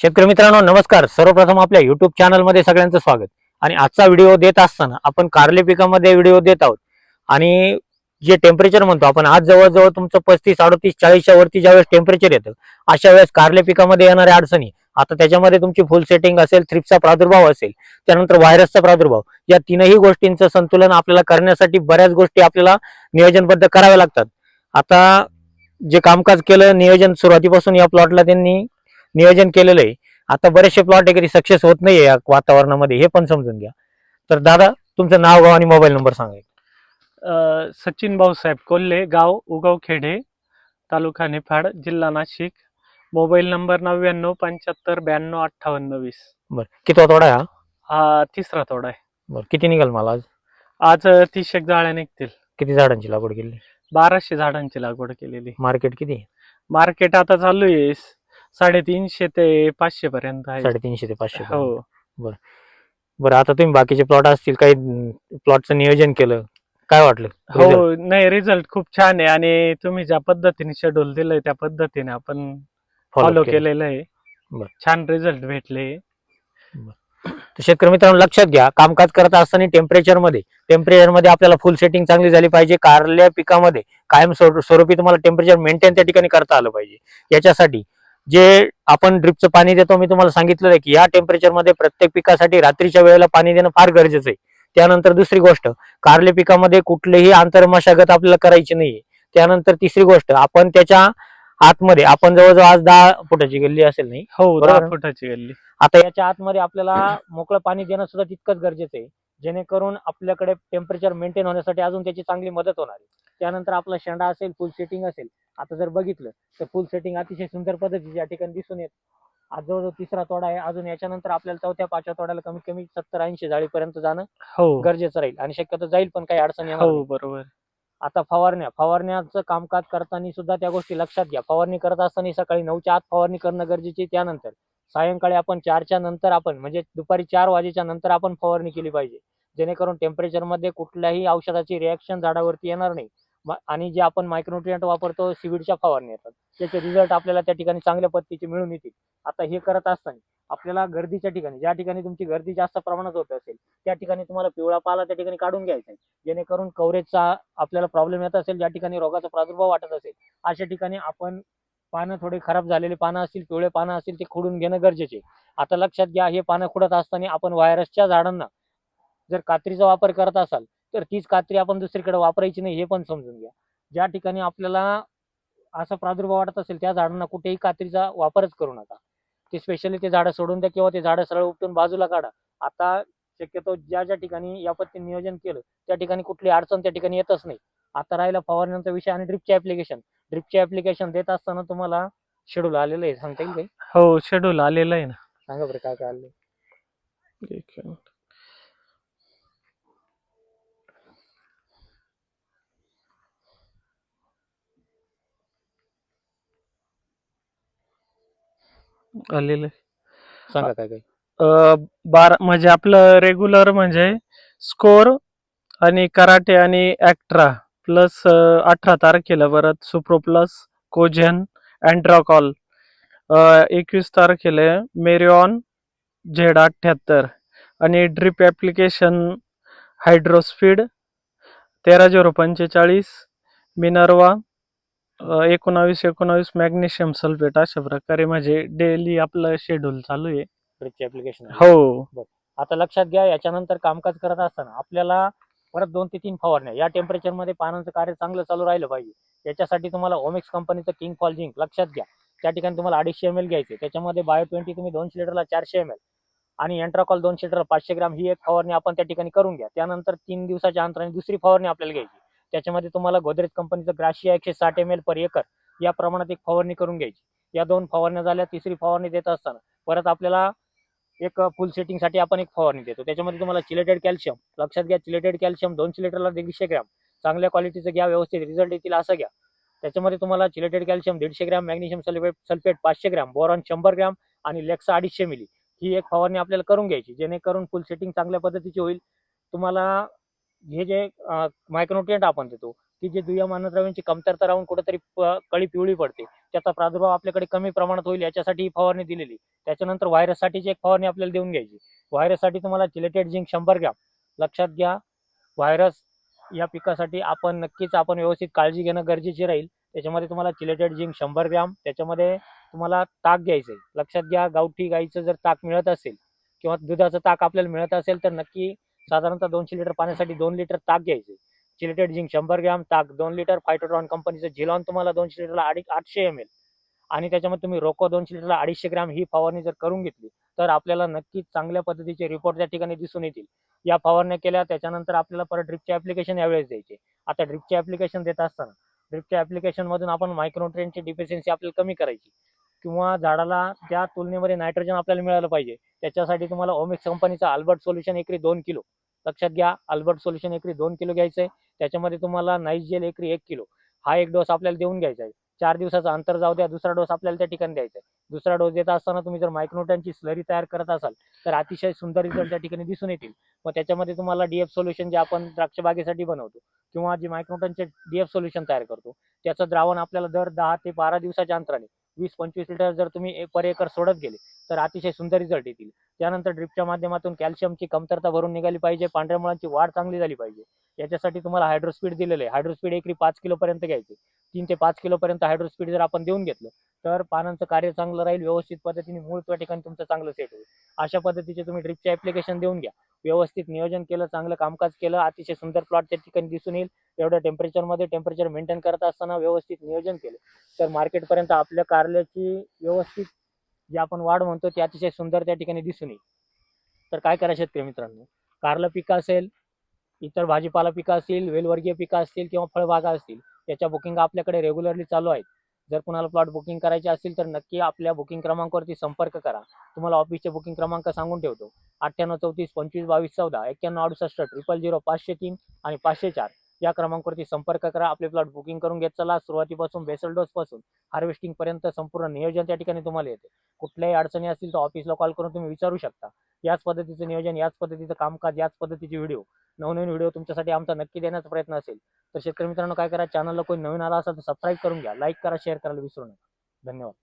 शेतकरी मित्रांनो नमस्कार. सर्वप्रथम आपल्या युट्यूब चॅनलमध्ये सगळ्यांचं स्वागत. आणि आजचा व्हिडिओ देत असताना आपण कारले पिकामध्ये व्हिडिओ देत आहोत. आणि जे टेम्परेचर म्हणतो आपण आज जवळजवळ तुमचं पस्तीस अडतीस चाळीसच्या वरती ज्यावेळेस टेम्परेचर येतं अशा वेळेस कारले पिकामध्ये येणाऱ्या अडचणी आता त्याच्यामध्ये तुमची फुल सेटिंग असेल थ्रिपचा प्रादुर्भाव असेल त्यानंतर व्हायरसचा प्रादुर्भाव या तीनही गोष्टींचं संतुलन आपल्याला करण्यासाठी बऱ्याच गोष्टी आपल्याला नियोजनबद्ध कराव्या लागतात. आता जे कामकाज केलं नियोजन सुरुवातीपासून या प्लॉटला त्यांनी नियोजन केलेलं आहे. आता बरेचसे प्लॉट की सक्सेस होत नाहीये या वातावरणामध्ये हे पण समजून घ्या. तर दादा तुमचं नाव गाव आणि मोबाईल नंबर सांगा सचिन भाऊसाहेब कोल्हे गाव उगाव खेडे तालुका निफाड जिल्हा नाशिक. मोबाईल नंबर नव्याण्णव पंच्याहत्तर ब्याण्णव अठ्ठावन्न वीस. बरं किती तोडा आहे हा? हा तिसरा तोडा आहे. बरं किती निघाल मला आज? आज तीस एक जाळ्या निघतील. किती झाडांची लागवड केली? बाराशे झाडांची लागवड केलेली. मार्केट किती? मार्केट आता चालू आहे. साडेतीनशे ते पाचशे पर्यंत आहे साडेतीनशे ते पाचशे हो पर्यंत. बरं आता तुम्ही बाकीचे प्लॉट असतील काही प्लॉटचं नियोजन केलं काय वाटलं? हो नाही रिझल्ट खूप छान आहे आणि तुम्ही ज्या पद्धतीने शेड्यूल दिलंय त्या पद्धतीने आपण फॉलो केलं. केलेलं आहे बरं. छान रिझल्ट भेटले तर शेतकरी मित्रांनो लक्षात घ्या कामकाज करत असताना टेम्परेचरमध्ये टेम्परेचरमध्ये आपल्याला फुल सेटिंग चांगली झाली पाहिजे कारल्या पिकामध्ये कायम स्वरू- स्वरूपी तुम्हाला टेम्परेचर मेंटेन त्या ठिकाणी करता आलं पाहिजे याच्यासाठी जे आपण ड्रिपचं पाणी देतो मी तुम्हाला सांगितलेलं आहे की या टेम्परेचरमध्ये प्रत्येक पिकासाठी रात्रीच्या वेळेला पाणी देणं फार गरजेचं आहे. त्यानंतर दुसरी गोष्ट कारले पिकामध्ये कुठलीही आंतरमशागत आपल्याला करायची नाहीये. त्यानंतर तिसरी गोष्ट आपण त्याच्या आतमध्ये आपण जवळजवळ आज दहा फुटाची गेली असेल नाही? हो दहा. फुटाची गल्ली. आता याच्या आतमध्ये आपल्याला मोकळं पाणी देणं सुद्धा तितकंच गरजेचं आहे. जेणेकरून आपल्याकडे टेम्परेचर मेंटेन होण्यासाठी अजून त्याची चांगली मदत होणार आहे. त्यानंतर आपला शेंडा असेल फुल सेटिंग असेल आता जर बघितलं तर फुल सेटिंग अतिशय सुंदर पद्धतीची या ठिकाणी दिसून येत. आज जवळजवळ तिसरा तोडा आहे. अजून याच्यानंतर आपल्याला चौथ्या पाचव्या तोड्याला कमीत कमी सत्तर ऐंशी जाळीपर्यंत जाणं हो. गरजेचं राहील. आणि शक्यतो जाईल पण काही अडचण येणार हो नाही. बरोबर. आता फवारण्या फवारण्याचं कामकाज करताना सुद्धा त्या गोष्टी लक्षात घ्या. फवारणी करत असताना सकाळी नऊच्या आत फवारणी करणं गरजेची. त्यानंतर सायंकाळी आपण चारच्या नंतर आपण म्हणजे दुपारी चार वाजेच्या नंतर आपण फवारणी केली पाहिजे. जेणेकरून टेम्परेचरमध्ये कुठल्याही औषधाची रिॲक्शन झाडावरती येणार नाही. आणि जे आपण मायक्रोन्युट्रियंट वापरतो सीव्हीडच्या फवारणी येतात. त्याचे रिझल्ट आपल्याला त्या ठिकाणी चांगल्या पद्धतीचे मिळून येतील. आता हे करत असताना आपल्याला गर्दीच्या ठिकाणी ज्या ठिकाणी तुमची गर्दी जास्त प्रमाणात होत असेल त्या ठिकाणी तुम्हाला पिवळा पाला त्या ठिकाणी काढून घ्यायचा आहे. जेणेकरून कव्हरेजचा आपल्याला प्रॉब्लेम येत असेल ज्या ठिकाणी रोगाचा प्रादुर्भाव वाटत असेल अशा ठिकाणी आपण पानं थोडे खराब झालेली पानं असतील पिवळे पानं असतील ते खुडून घेणं गरजेचे आता लक्षात घ्या हे पानं खुडत असताना आपण व्हायरसच्या झाडांना जर कात्रीचा वापर करत असाल तर तीच कात्री आपण दुसरीकडे वापरायची नाही हे पण समजून घ्या. ज्या ठिकाणी आपल्याला असा प्रादुर्भाव वाटत असेल त्या झाडांना कुठेही कात्रीचा वापरच करू नका. ते स्पेशली ते झाडं सोडून द्या किंवा ते झाडं सरळ उपटून बाजूला काढा. आता शक्यतो ज्या ज्या ठिकाणी या पद्धतीने नियोजन केलं त्या ठिकाणी कुठली अडचण त्या ठिकाणी येतच नाही. आता राहिला फवारण्याचा विषय आणि ड्रिपचे ऍप्लिकेशन ड्रिपचे ऍप्लिकेशन देत असताना तुम्हाला शेड्यूल आलेलं आहे सांगता येईल काही? हो शेड्यूल आलेलं आहे ना. सांगा बरं काय काय आलं एक आलेलं आहे. सांगा काय काय अ, बारा म्हणजे आपलं रेग्युलर म्हणजे स्कोर आणि कराटे आणि ऍक्ट्रा प्लस अठरा तारखेला परत सुप्रो प्लस कोजन अँड्रॉकॉल एकवीस तारखेला मेरिऑन झेड अठ्ठ्याहत्तर आणि ड्रिप ॲप्लिकेशन हायड्रोस्पीड तेरा झिरो पंचेचाळीस मिनर्वा एकोणावीस एकोणावीस मॅग्नेशियम सल्फेट अशा प्रकारे म्हणजे डेली आपलं शेड्यूल चालू आहे. ड्रिपचे ऍप्लिकेशन हो. आता लक्षात घ्या याच्यानंतर कामकाज करत असताना आपल्याला परत दोन ते तीन फवारण्या. या टेम्परेचरमध्ये पानांचं कार्य चांगलं चालू राहिलं पाहिजे. त्याच्यासाठी तुम्हाला ओमिक्स कंपनीचं किंग फॉल झिंक लक्षात घ्या. त्या ठिकाणी तुम्हाला अडीचशे एम एल घ्यायचे. त्याच्यामध्ये बायो ट्वेंटी तुम्ही दोनशे लिटरला चारशे एम एल आणि एंट्राकॉल दोनशे लिटर पाचशे ग्राम ही एक फवारणी आपण त्या ठिकाणी करून घ्या. त्यानंतर तीन दिवसाच्या अंतराने दुसरी फवारणी आपल्याला घ्यायची. त्याच्यामध्ये तुम्हाला गोदरेज कंपनीचं ग्राशिया एकशे साठ एम एल पर एकर या प्रमाणात एक फवारणी करून घ्यायची. या दोन फवारण्या झाल्या तिसरी फवारणी देत असताना परत आपल्याला एक फुल सेटिंगसाठी आपण एक फवारणी देतो. त्याच्यामध्ये तुम्हाला चिलेटेड कॅल्शियम लक्षात घ्या चिलेटेड कॅल्शियम दोनशे लिटरला दीडशे ग्रॅम. चांगल्या क्वालिटीचं घ्या व्यवस्थित रिझल्ट येतील असं घ्या. त्याच्यामध्ये तुम्हाला चिलेटेड कॅल्शियम दीडशे ग्रॅम मॅग्नेशियम सल्फेट सल्फेट पाचशे ग्रॅम बोरॉन शंभर ग्रॅम आणि लेक्सा अडीचशे मिली. ही एक फवारणी आपल्याला करून घ्यायची. जेणेकरून फुल सेटिंग चांगल्या पद्धतीची होईल. तुम्हाला हे जे मायक्रोन्युट्रियंट आपण देतो की जे दुय्यम अन्नद्रव्यांची कमतरता राहून कुठेतरी कळी पिवळी पडते. त्याचा प्रादुर्भाव आपल्याकडे कमी प्रमाणात होईल याच्यासाठी ही फवारणी दिलेली. त्याच्यानंतर व्हायरससाठीची एक फवारणी आपल्याला देऊन घ्यायची. व्हायरससाठी तुम्हाला चिलेटेड झिंक शंभर ग्रॅम. लक्षात घ्या व्हायरस या पिकासाठी आपण नक्कीच आपण व्यवस्थित काळजी घेणं गरजेचे राहील. त्याच्यामध्ये तुम्हाला चिलेटेड झिंक शंभर ग्रॅम. त्याच्यामध्ये तुम्हाला ताक घ्यायचं आहे लक्षात घ्या गावठी गाईचं जर ताक मिळत असेल किंवा दुधाचं ताक आपल्याला मिळत असेल तर नक्की साधारणतः दोनशे लिटर पाण्यासाठी दोन लिटर ताक घ्यायचे. चिलेटेड झिंक शंभर ग्रॅम ताक दोन लिटर फायटोट्रॉन कंपनीचं झिलॉन तुम्हाला दोनशे लिटरला अडी आठशे एम एल आणि त्याच्यामध्ये तुम्ही रोको दोनशे लिटरला अडीचशे ग्रॅम ही फवारणी जर करून घेतली तर आपल्याला नक्कीच चांगल्या पद्धतीचे रिपोर्ट त्या ठिकाणी दिसून येतील. या फवारण्या केल्या त्याच्यानंतर आपल्याला परत ड्रिपचे ॲप्लिकेशन यावेळेस द्यायचे. आता ड्रिपचे ॲप्लिकेशन देत असताना ड्रिपच्या ॲप्लिकेशनमधून आपण मायक्रोन्युट्रियनची डिफिशियन्सी आपल्याला कमी करायची. किंवा झाडाला त्या तुलनेमध्ये नायट्रोजन आपल्याला मिळालं पाहिजे. त्याच्यासाठी तुम्हाला ओमिक्स कंपनीचा अल्बर्ट सोल्युशन एकरी दोन किलो. लक्षात घ्या. अल्बर्ट सोल्युशन एकरी दोन किलो घ्यायचं आहे त्याच्यामध्ये तुम्हाला नाईस जेल एकरी एक किलो. हा एक डोस आपल्याला देऊन घ्यायचा आहे चार दिवसाचा अंतर जाऊ द्या. दुसरा डोस आपल्याला त्या ठिकाणी द्यायचा आहे दुसरा डोस देत असताना तुम्ही जर मायक्रोटनची स्लरी तयार करत असाल तर अतिशय सुंदर रिझल्ट त्या ठिकाणी दिसून येतील. मग त्याच्यामध्ये तुम्हाला डीएफ सोल्युशन जे आपण द्राक्ष बागेसाठी बनवतो किंवा जे मायक्रोटनचे डीएफ सोल्युशन तयार करतो त्याचं द्रावण आपल्याला दर दहा ते बारा दिवसाच्या अंतराने वीस पंचवीस लिटर जर तुम्ही पर एकर सोडत गेले तर अतिशय सुंदर रिझल्ट येतील. त्यानंतर ड्रिपच्या माध्यमातून कॅल्शियमची कमतरता भरून निघाली पाहिजे पांढऱ्या मुळांची वाढ चांगली झाली पाहिजे. याच्यासाठी तुम्हाला हायड्रोस्पीड दिलेलं आहे. हायड्रोस्पीड एकरी पाच किलोपर्यंत घ्यायचे. तीन ते पाच किलोपर्यंत हायड्रोस्पीड जर आपण देऊन घेतलं तर पानांचं कार्य चांगलं राहील व्यवस्थित पद्धतीने मूळ त्या ठिकाणी तुमचं चांगलं सेट होईल. अशा पद्धतीचे तुम्ही ड्रिपचे ॲप्लिकेशन देऊन घ्या. व्यवस्थित नियोजन केलं चांगलं कामकाज केलं अतिशय सुंदर प्लॉट त्या ठिकाणी दिसून येईल. एवढ्या टेम्परेचरमध्ये टेम्परेचर मेंटेन करत असताना व्यवस्थित नियोजन केलं. तर मार्केटपर्यंत आपल्या कारल्याची व्यवस्थित जी आपण वाढ म्हणतो ती अतिशय सुंदर त्या ठिकाणी दिसून येईल. तर काय करा शेतकरी मित्रांनो? कारलं पिकं असेल इतर भाजीपाला पिकं असतील वेलवर्गीय पिकं असतील किंवा फळबागा असतील याच्या बुकिंग आपल्याकडे रेग्युलरली चालू आहेत. जर कुणाला प्लॉट बुकिंग करायचे असतील तर नक्की आपल्या बुकिंग क्रमांकावरती संपर्क करा. तुम्हाला ऑफिसचे बुकिंग क्रमांक सांगून ठेवतो. अठ्ठ्याण्णव चौतीस पंचवीस बावीस चौदा एक्क्याण्णव अडुसष्ट ट्रिपल झिरो पाचशे तीन आणि पाचशे चार या क्रमांकावरती संपर्क करा. आपले प्लॉट बुकिंग करून घेत चला. सुरुवातीपासून बेसल डोसपासून हार्वेस्टिंगपर्यंत संपूर्ण नियोजन त्या ठिकाणी तुम्हाला येते. कुठल्याही अडचणी असतील तर ऑफिसला कॉल करून तुम्ही विचारू शकता. याच पद्धतीचं नियोजन याच पद्धतीचं कामकाज याच पद्धतीचे व्हिडिओ नवनवीन व्हिडिओ तुमच्यासाठी आमचा नक्की देण्याचा प्रयत्न असेल. तर शेतकरी मित्रांनो काय करा चॅनलला कोणी नवीन आला असेल तर सबस्क्राईब करून घ्या लाईक करा शेअर करायला विसरू नका. धन्यवाद.